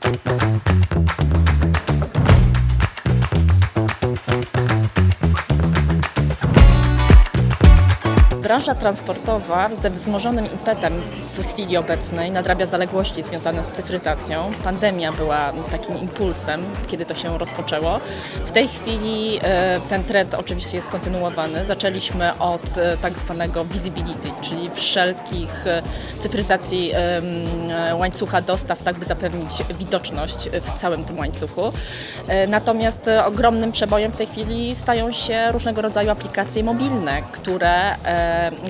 Thank you. Branża transportowa ze wzmożonym impetem w chwili obecnej nadrabia zaległości związane z cyfryzacją. Pandemia była takim impulsem, kiedy to się rozpoczęło. W tej chwili e, ten trend oczywiście jest kontynuowany. Zaczęliśmy od e, tak zwanego visibility, czyli wszelkich e, cyfryzacji łańcucha dostaw, tak by zapewnić widoczność w całym tym łańcuchu. Natomiast ogromnym przebojem w tej chwili stają się różnego rodzaju aplikacje mobilne, które,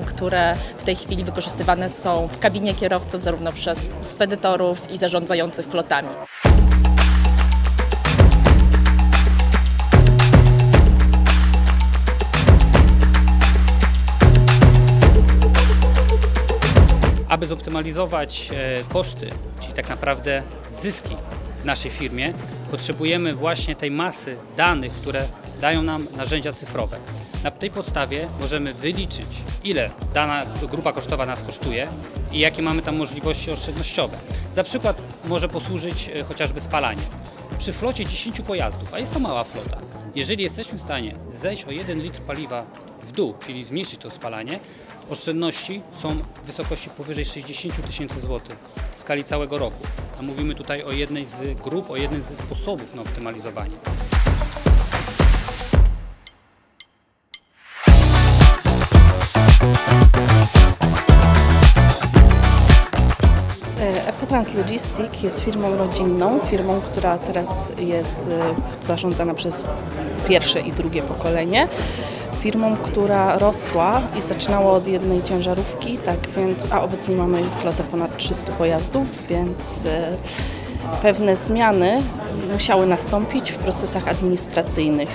które w tej chwili wykorzystywane są w kabinie kierowców zarówno przez spedytorów i zarządzających flotami. Aby zoptymalizować e, koszty, czyli tak naprawdę zyski naszej firmie, potrzebujemy właśnie tej masy danych, które dają nam narzędzia cyfrowe. Na tej podstawie możemy wyliczyć, ile dana grupa kosztowa nas kosztuje i jakie mamy tam możliwości oszczędnościowe. Za przykład może posłużyć e, chociażby spalanie. Przy flocie 10 pojazdów, a jest to mała flota, jeżeli jesteśmy w stanie zejść o 1 litr paliwa w dół, czyli zmniejszyć to spalanie, oszczędności są w wysokości powyżej 60 000 tysięcy złotych w skali całego roku. A mówimy tutaj o jednej z grup, o jednym ze sposobów na optymalizowanie. E, Ecotrans Logistic jest firmą rodzinną, firmą, która teraz jest e, zarządzana przez pierwsze i drugie pokolenie. Firmą, która rosła i zaczynała od jednej ciężarówki, tak więc, a obecnie mamy flotę ponad 300 pojazdów, więc e, pewne zmiany musiały nastąpić w procesach administracyjnych.